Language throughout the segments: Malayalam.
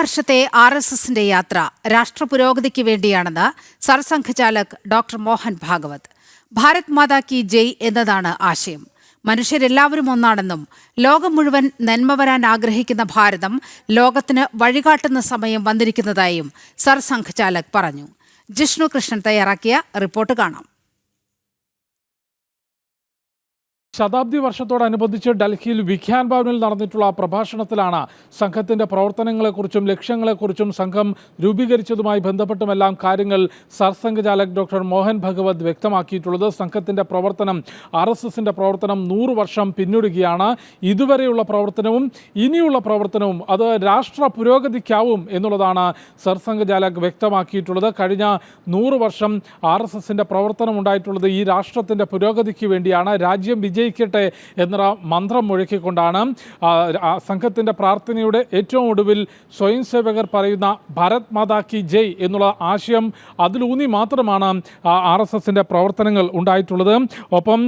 വർഷത്തെ ആർ എസ് എസിന്റെ യാത്ര രാഷ്ട്ര പുരോഗതിക്ക് വേണ്ടിയാണെന്ന് സർസംഘചാലക് ഡോക്ടർ മോഹൻ ഭാഗവത്. ഭാരത് മാതാ കി ജയ് എന്നതാണ് ആശയം. മനുഷ്യരെല്ലാവരും ഒന്നാണെന്നും ലോകം മുഴുവൻ നന്മ വരാൻ ആഗ്രഹിക്കുന്ന ഭാരതം ലോകത്തിന് വഴികാട്ടുന്ന സമയം വന്നിരിക്കുന്നതായും സർസംഘചാലക് പറഞ്ഞു. ജിഷ്ണു കൃഷ്ണൻ തയ്യാറാക്കിയ റിപ്പോർട്ട് കാണാം. ശതാബ്ദി വർഷത്തോടനുബന്ധിച്ച് ഡൽഹിയിൽ വിഖ്യാൻ ഭവനിൽ നടന്നിട്ടുള്ള പ്രഭാഷണത്തിലാണ് സംഘത്തിന്റെ പ്രവർത്തനങ്ങളെക്കുറിച്ചും ലക്ഷ്യങ്ങളെക്കുറിച്ചും സംഘം രൂപീകരിച്ചതുമായി ബന്ധപ്പെട്ടുമെല്ലാം കാര്യങ്ങൾ സർസംഘചാലക് ഡോക്ടർ മോഹൻ ഭഗവത് വ്യക്തമാക്കിയിട്ടുള്ളത്. സംഘത്തിന്റെ പ്രവർത്തനം ആർ എസ് എസിന്റെ പ്രവർത്തനം നൂറ് വർഷം പിന്നിടുകയാണ്. ഇതുവരെയുള്ള പ്രവർത്തനവും ഇനിയുള്ള പ്രവർത്തനവും അത് രാഷ്ട്ര പുരോഗതിക്കാവും എന്നുള്ളതാണ് സർസംഘചാലക് വ്യക്തമാക്കിയിട്ടുള്ളത്. കഴിഞ്ഞ നൂറ് വർഷം ആർ എസ് എസിന്റെ പ്രവർത്തനം ഉണ്ടായിട്ടുള്ളത് ഈ രാഷ്ട്രത്തിന്റെ പുരോഗതിക്ക് വേണ്ടിയാണ്. രാജ്യം വിജയിക്കട്ടെ എന്ന മന്ത്രം മുഴക്കിക്കൊണ്ടാണ് സംഘത്തിന്റെ പ്രാർത്ഥനയുടെ ഏറ്റവും ഒടുവിൽ സ്വയം സേവകർ പറയുന്ന ഭാരത് മാതാ കി ജയ് എന്നുള്ള ആശയം അതിലൂന്നി മാത്രമാണ് ആർ എസ് എസിന്റെ പ്രവർത്തനങ്ങൾ ഉണ്ടായിട്ടുള്ളത്. ഒപ്പം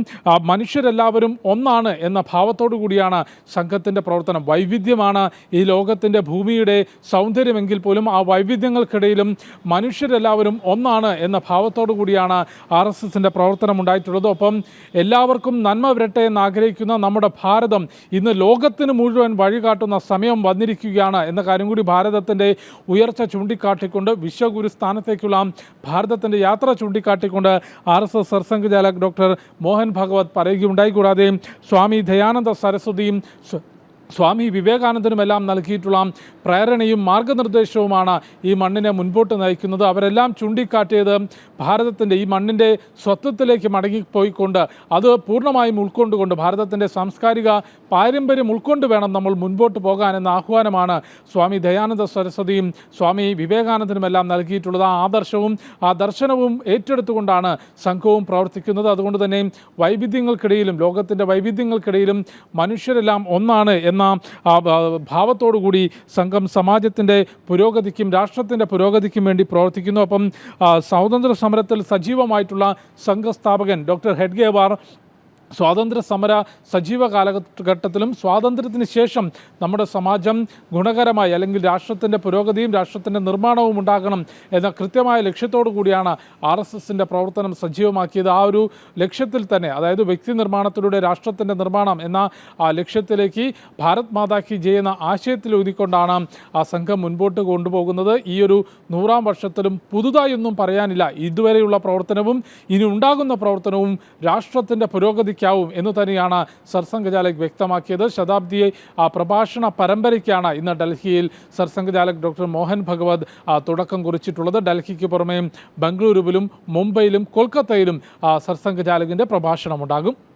മനുഷ്യരെല്ലാവരും ഒന്നാണ് എന്ന ഭാവത്തോടു കൂടിയാണ് സംഘത്തിന്റെ പ്രവർത്തനം. വൈവിധ്യമാണ് ഈ ലോകത്തിന്റെ ഭൂമിയുടെ സൗന്ദര്യമെങ്കിൽ പോലും ആ വൈവിധ്യങ്ങൾക്കിടയിലും മനുഷ്യരെല്ലാവരും ഒന്നാണ് എന്ന ഭാവത്തോടു കൂടിയാണ് ആർ എസ് എസിന്റെ പ്രവർത്തനം ഉണ്ടായിട്ടുള്ളത്. ഒപ്പം എല്ലാവർക്കും നന്മ വരട്ടെ എന്ന് ആഗ്രഹിക്കുന്ന നമ്മുടെ ഭാരതം ഇന്ന് ലോകത്തിന് മുഴുവൻ വഴികാട്ടുന്ന സമയം വന്നിരിക്കുകയാണ് എന്ന കാര്യം കൂടി ഭാരതത്തിന്റെ ഉയർച്ച ചൂണ്ടിക്കാട്ടിക്കൊണ്ട് വിശ്വഗുരു സ്ഥാനത്തേക്കുള്ള ഭാരതത്തിന്റെ യാത്ര ചൂണ്ടിക്കാട്ടിക്കൊണ്ട് R S S sarsanghchalak doctor Mohan Bhagwat പറയുകയുണ്ടായി. കൂടാതെ സ്വാമി ദയാനന്ദ സരസ്വതിയും സ്വ- സ്വാമി വിവേകാനന്ദനുമെല്ലാം നൽകിയിട്ടുള്ള പ്രേരണയും മാർഗനിർദ്ദേശവുമാണ് ഈ മണ്ണിനെ മുൻപോട്ട് നയിക്കുന്നത്. അവരെല്ലാം ചൂണ്ടിക്കാട്ടിയത് ഭാരതത്തിന്റെ ഈ മണ്ണിന്റെ സ്വത്വത്തിലേക്ക് മടങ്ങിപ്പോയിക്കൊണ്ട് അത് പൂർണമായും ഉൾക്കൊണ്ടുകൊണ്ട് ഭാരതത്തിന്റെ സാംസ്കാരിക പാരമ്പര്യം ഉൾക്കൊണ്ട് വേണം നമ്മൾ മുൻപോട്ട് പോകാൻ എന്ന ആഹ്വാനമാണ് സ്വാമി ദയാനന്ദ സരസ്വതിയും സ്വാമി വിവേകാനന്ദനുമെല്ലാം നൽകിയിട്ടുള്ളത്. ആ ആദർശവും ആ ദർശനവും ഏറ്റെടുത്തുകൊണ്ടാണ് സംഘവും പ്രവർത്തിക്കുന്നത്. അതുകൊണ്ട് തന്നെ വൈവിധ്യങ്ങൾക്കിടയിലും ലോകത്തിന്റെ വൈവിധ്യങ്ങൾക്കിടയിലും മനുഷ്യരെല്ലാം ഒന്നാണ് എന്ന ഭ- ഭാവത്തോടുകൂടി സംഘം സമാജത്തിന്റെ പുരോഗതിക്കും രാഷ്ട്രത്തിന്റെ പുരോഗതിക്കും വേണ്ടി പ്രവർത്തിക്കുന്നു. അപ്പം സ്വാതന്ത്ര്യ സമരത്തിൽ സജീവമായിട്ടുള്ള സംഘസ്ഥാപകൻ ഡോക്ടർ ഹെഡ്ഗേവാർ സ്വാതന്ത്ര്യ സമര സജീവ കാലഘട്ടത്തിലും സ്വാതന്ത്ര്യത്തിന് ശേഷം നമ്മുടെ സമാജം ഗുണകരമായി അല്ലെങ്കിൽ രാഷ്ട്രത്തിന്റെ പുരോഗതിയും രാഷ്ട്രത്തിന്റെ നിർമ്മാണവും ഉണ്ടാകണം എന്ന കൃത്യമായ ലക്ഷ്യത്തോടു കൂടിയാണ് ആർ എസ് എസിന്റെ പ്രവർത്തനം സജീവമാക്കിയത്. ആ ഒരു ലക്ഷ്യത്തിൽ തന്നെ അതായത് വ്യക്തി നിർമ്മാണത്തിലൂടെ രാഷ്ട്രത്തിന്റെ നിർമ്മാണം എന്ന ആ ലക്ഷ്യത്തിലേക്ക് ഭാരത് മാതാ കി എന്ന ആശയത്തിൽ ഊന്നിക്കൊണ്ടാണ് ആ സംഘം മുൻപോട്ട് കൊണ്ടുപോകുന്നത്. ഈ ഒരു നൂറാം വർഷത്തിലും പുതുതായി ഒന്നും പറയാനില്ല. ഇതുവരെയുള്ള പ്രവർത്തനവും ഇനി ഉണ്ടാകുന്ന പ്രവർത്തനവും രാഷ്ട്രത്തിന്റെ പുരോഗതിക്കാവും എന്ന് തന്നെയാണ് സർസംഘചാലക് വ്യക്തമാക്കിയത്. ശതാബ്ദിയെ ആ പ്രഭാഷണ പരമ്പരയ്ക്കാണ് ഇന്ന് ഡൽഹിയിൽ സർസംഘചാലക് ഡോക്ടർ മോഹൻ ഭഗവത് തുടക്കം കുറിച്ചിട്ടുള്ളത്. ഡൽഹിക്ക് പുറമെ ബംഗളൂരുവിലും മുംബൈയിലും കൊൽക്കത്തയിലും ആ, സർസംഘചാലകിന്റെ പ്രഭാഷണമുണ്ടാകും.